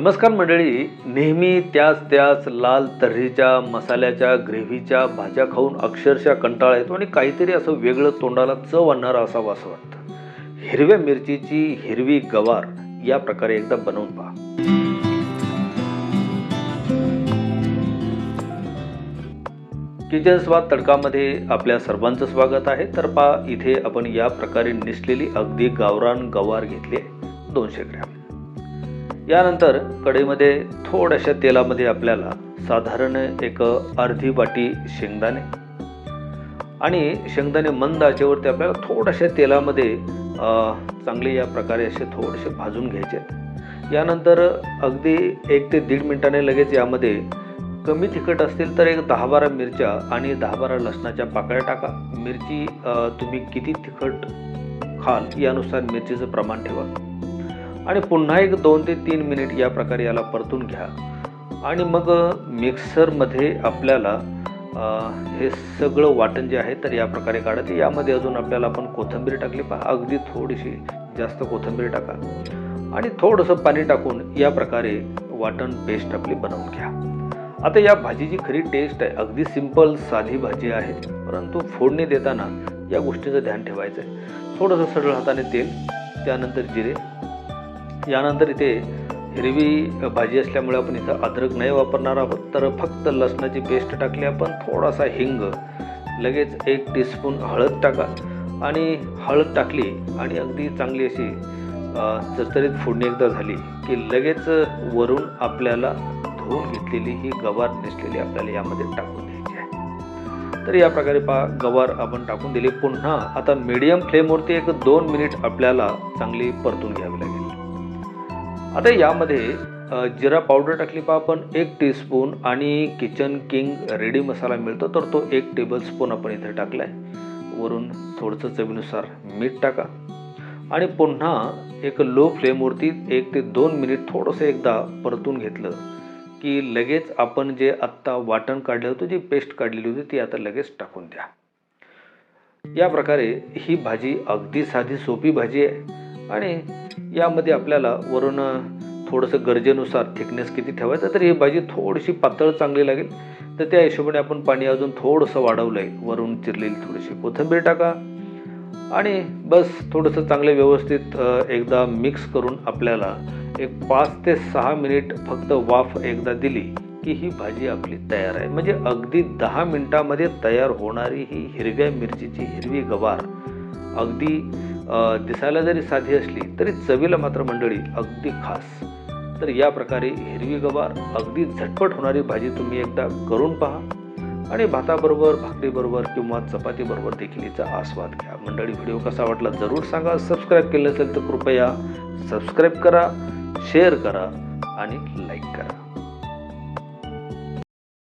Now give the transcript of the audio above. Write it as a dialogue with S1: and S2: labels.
S1: नमस्कार मंडळी. नेहमी त्याच त्याच लाल तर्रीच्या मसाल्याच्या ग्रेव्हीच्या भाज्या खाऊन अक्षरशः कंटाळा येतो आणि काहीतरी असं वेगळं तोंडाला चव आणणारं असावं असं वाटतं. हिरव्या मिरचीची हिरवी गवार या प्रकारे एकदा बनवून पहा. किचन स्वाद तडकामध्ये आपल्या सर्वांचं स्वागत आहे. तर पा इथे आपण या प्रकारे निसलेली अगदी गावरान गवार घेतली आहे. दोनशे ग्रॅम. यानंतर कढईमध्ये थोड्याशा तेलामध्ये आपल्याला साधारण एक अर्धी वाटी शेंगदाणे आणि शेंगदाणे मंद आचेवरती आपल्याला थोड्याशा तेलामध्ये चांगले या प्रकारे असे थोडेसे भाजून घ्यायचे. यानंतर अगदी एक ते दीड मिनिटाने लगेच यामध्ये कमी तिखट असतील तर एक दहा बारा मिरच्या आणि दहा बारा लसणाच्या पाकळ्या टाका. मिरची तुम्ही किती तिखट खाल यानुसार मिरचीचं प्रमाण ठेवा. आणि पुन्हा एक दोन ते तीन मिनिट या प्रकारे याला परतून घ्या. आणि मग मिक्सरमध्ये आपल्याला हे सगळं वाटण जे आहे तर या प्रकारे काढायचं. यामध्ये अजून आपल्याला आपण कोथिंबीर टाकली पहा. अगदी थोडीशी जास्त कोथिंबीर टाका. आणि थोडंसं पाणी टाकून या प्रकारे वाटण पेस्ट आपली बनवून घ्या. आता या भाजीची खरी टेस्ट आहे. अगदी सिंपल साधी भाजी आहे. परंतु फोडणी देताना या गोष्टीचं ध्यान ठेवायचं आहे थोडंसं सरळ हाताने तेल त्यानंतर जिरे यानंतर इथे हिरवी भाजी असल्यामुळे आपण इथं अद्रक नाही वापरणार आहोत. तर फक्त लसणाची पेस्ट टाकली आपण थोडासा हिंग लगेच एक टीस्पून हळद टाका. आणि हळद टाकली आणि अगदी चांगली अशी चरचरीत फोडणी एकदा झाली की लगेच वरून आपल्याला धुवून घेतलेली ही गवार नेसलेली आपल्याला यामध्ये टाकून द्यायची आहे. तर या प्रकारे पा गवार आपण टाकून दिली. पुन्हा आता मीडियम फ्लेमवरती एक दोन मिनिट आपल्याला चांगली परतून घ्यावी लागेल. आता यामध्ये जिरा पावडर टाकली पहा आपण एक टीस्पून आणि किचन किंग रेडी मसाला मिळतो तर तो एक टेबलस्पून आपण इथे टाकला आहे वरून थोडंसं चवीनुसार मीठ टाका. आणि पुन्हा एक लो फ्लेमवरती एक ते दोन मिनिट थोडंसं एकदा परतून घेतलं की लगेच आपण जे आत्ता वाटण काढलं होतं जी पेस्ट काढलेली होती ती आता लगेच टाकून द्या. या प्रकारे ही भाजी अगदी साधी सोपी भाजी आहे. आणि यामध्ये आपल्याला वरून थोडंसं गरजेनुसार थिकनेस किती ठेवायचं तर ही भाजी थोडीशी पातळ चांगली लागेल. तर त्या हिशोबाने आपण पाणी अजून थोडंसं वाढवलं आहे वरून चिरलेली थोडीशी कोथिंबीर टाका. आणि बस थोडंसं चांगलं व्यवस्थित एकदा मिक्स करून आपल्याला एक पाच ते सहा मिनिट फक्त वाफ एकदा दिली की ही भाजी आपली तयार आहे. म्हणजे अगदी दहा मिनटामध्ये तयार होणारी ही हिरव्या मिरचीची हिरवी गवार. अगदी दिसायला जरी साधी असली तरी चवीला मात्र मंडळी अगदी खास. तर या प्रकारे हिरवी गवार अगदी झटपट होणारी भाजी तुम्ही एकदा करून पहा. आणि भाताबरोबर भाकरीबरोबर किंवा चपातीबरोबर देखील हिचा आस्वाद घ्या. मंडळी व्हिडिओ कसा वाटला जरूर सांगा. सबस्क्राईब केलं असेल तर कृपया सबस्क्राईब करा शेअर करा आणि लाईक करा.